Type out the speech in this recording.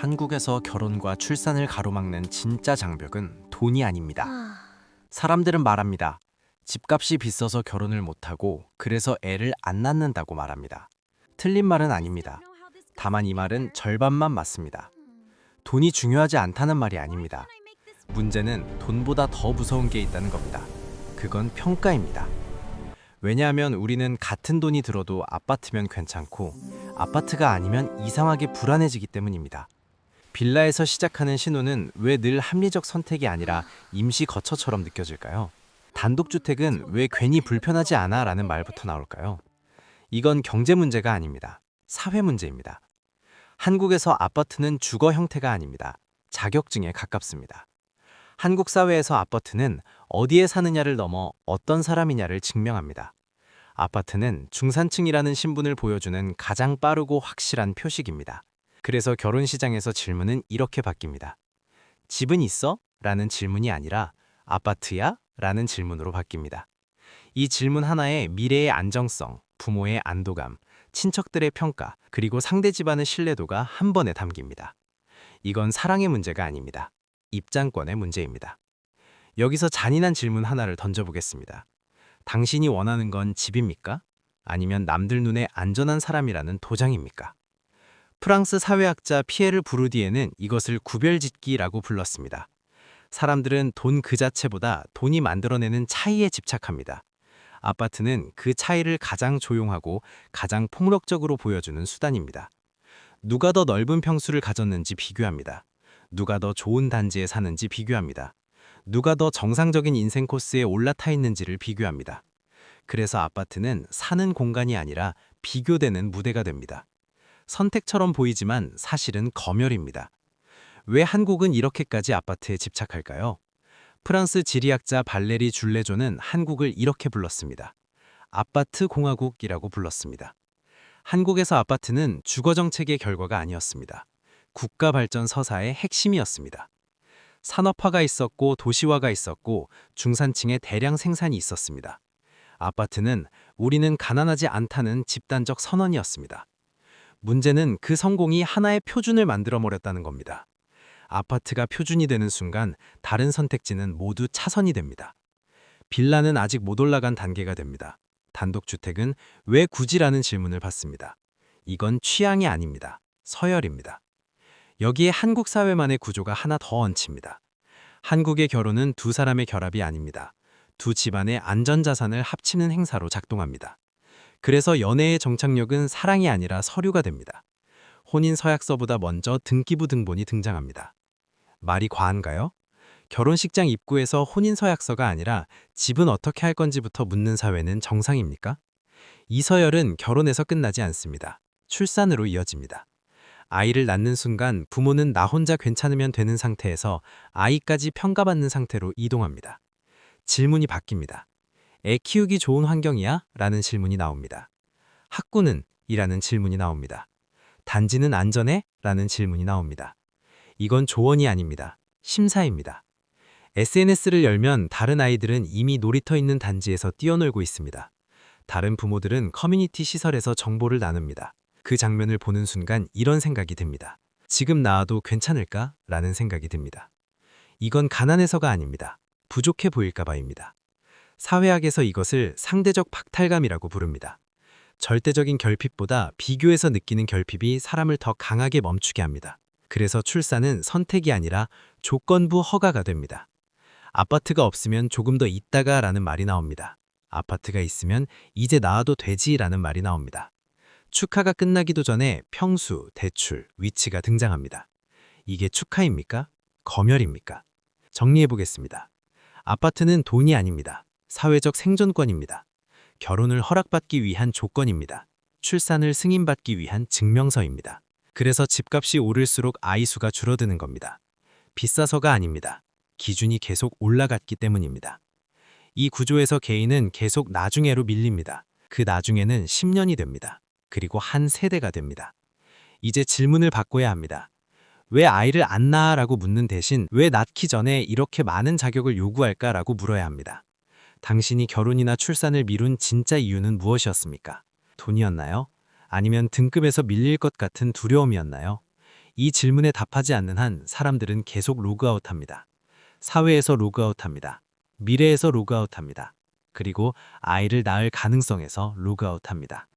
한국에서 결혼과 출산을 가로막는 진짜 장벽은 돈이 아닙니다. 아, 사람들은 말합니다. 집값이 비싸서 결혼을 못하고 그래서 애를 안 낳는다고 말합니다. 틀린 말은 아닙니다. 다만 이 말은 절반만 맞습니다. 돈이 중요하지 않다는 말이 아닙니다. 문제는 돈보다 더 무서운 게 있다는 겁니다. 그건 평가입니다. 왜냐하면 우리는 같은 돈이 들어도 아파트면 괜찮고 아파트가 아니면 이상하게 불안해지기 때문입니다. 빌라에서 시작하는 신혼은 왜 늘 합리적 선택이 아니라 임시 거처처럼 느껴질까요? 단독주택은 왜 괜히 불편하지 않아? 라는 말부터 나올까요? 이건 경제 문제가 아닙니다. 사회 문제입니다. 한국에서 아파트는 주거 형태가 아닙니다. 자격증에 가깝습니다. 한국 사회에서 아파트는 어디에 사느냐를 넘어 어떤 사람이냐를 증명합니다. 아파트는 중산층이라는 신분을 보여주는 가장 빠르고 확실한 표식입니다. 그래서 결혼 시장에서 질문은 이렇게 바뀝니다. 집은 있어? 라는 질문이 아니라 아파트야? 라는 질문으로 바뀝니다. 이 질문 하나에 미래의 안정성, 부모의 안도감, 친척들의 평가, 그리고 상대 집안의 신뢰도가 한 번에 담깁니다. 이건 사랑의 문제가 아닙니다. 입장권의 문제입니다. 여기서 잔인한 질문 하나를 던져보겠습니다. 당신이 원하는 건 집입니까? 아니면 남들 눈에 안전한 사람이라는 도장입니까? 프랑스 사회학자 피에르 부르디에는 이것을 구별짓기라고 불렀습니다. 사람들은 돈 그 자체보다 돈이 만들어내는 차이에 집착합니다. 아파트는 그 차이를 가장 조용하고 가장 폭력적으로 보여주는 수단입니다. 누가 더 넓은 평수를 가졌는지 비교합니다. 누가 더 좋은 단지에 사는지 비교합니다. 누가 더 정상적인 인생 코스에 올라타 있는지를 비교합니다. 그래서 아파트는 사는 공간이 아니라 비교되는 무대가 됩니다. 선택처럼 보이지만 사실은 검열입니다. 왜 한국은 이렇게까지 아파트에 집착할까요? 프랑스 지리학자 발레리 줄레조는 한국을 이렇게 불렀습니다. 아파트 공화국이라고 불렀습니다. 한국에서 아파트는 주거 정책의 결과가 아니었습니다. 국가 발전 서사의 핵심이었습니다. 산업화가 있었고 도시화가 있었고 중산층의 대량 생산이 있었습니다. 아파트는 우리는 가난하지 않다는 집단적 선언이었습니다. 문제는 그 성공이 하나의 표준을 만들어버렸다는 겁니다. 아파트가 표준이 되는 순간 다른 선택지는 모두 차선이 됩니다. 빌라는 아직 못 올라간 단계가 됩니다. 단독주택은 왜 굳이라는 질문을 받습니다. 이건 취향이 아닙니다. 서열입니다. 여기에 한국 사회만의 구조가 하나 더 얹힙니다. 한국의 결혼은 두 사람의 결합이 아닙니다. 두 집안의 안전자산을 합치는 행사로 작동합니다. 그래서 연애의 정착력은 사랑이 아니라 서류가 됩니다. 혼인 서약서보다 먼저 등기부 등본이 등장합니다. 말이 과한가요? 결혼식장 입구에서 혼인 서약서가 아니라 집은 어떻게 할 건지부터 묻는 사회는 정상입니까? 이 서열은 결혼에서 끝나지 않습니다. 출산으로 이어집니다. 아이를 낳는 순간 부모는 나 혼자 괜찮으면 되는 상태에서 아이까지 평가받는 상태로 이동합니다. 질문이 바뀝니다. 애 키우기 좋은 환경이야? 라는 질문이 나옵니다. 학구는? 이라는 질문이 나옵니다. 단지는 안전해? 라는 질문이 나옵니다. 이건 조언이 아닙니다. 심사입니다. SNS를 열면 다른 아이들은 이미 놀이터 있는 단지에서 뛰어놀고 있습니다. 다른 부모들은 커뮤니티 시설에서 정보를 나눕니다. 그 장면을 보는 순간 이런 생각이 듭니다. 지금 나와도 괜찮을까? 라는 생각이 듭니다. 이건 가난해서가 아닙니다. 부족해 보일까 봐입니다. 사회학에서 이것을 상대적 박탈감이라고 부릅니다. 절대적인 결핍보다 비교해서 느끼는 결핍이 사람을 더 강하게 멈추게 합니다. 그래서 출산은 선택이 아니라 조건부 허가가 됩니다. 아파트가 없으면 조금 더 있다가 라는 말이 나옵니다. 아파트가 있으면 이제 나와도 되지 라는 말이 나옵니다. 축하가 끝나기도 전에 평수, 대출, 위치가 등장합니다. 이게 축하입니까? 검열입니까? 정리해 보겠습니다. 아파트는 돈이 아닙니다. 사회적 생존권입니다. 결혼을 허락받기 위한 조건입니다. 출산을 승인받기 위한 증명서입니다. 그래서 집값이 오를수록 아이 수가 줄어드는 겁니다. 비싸서가 아닙니다. 기준이 계속 올라갔기 때문입니다. 이 구조에서 개인은 계속 나중에로 밀립니다. 그 나중에는 10년이 됩니다. 그리고 한 세대가 됩니다. 이제 질문을 바꿔야 합니다. 왜 아이를 안 낳아? 라고 묻는 대신 왜 낳기 전에 이렇게 많은 자격을 요구할까? 라고 물어야 합니다. 당신이 결혼이나 출산을 미룬 진짜 이유는 무엇이었습니까? 돈이었나요? 아니면 등급에서 밀릴 것 같은 두려움이었나요? 이 질문에 답하지 않는 한 사람들은 계속 로그아웃합니다. 사회에서 로그아웃합니다. 미래에서 로그아웃합니다. 그리고 아이를 낳을 가능성에서 로그아웃합니다.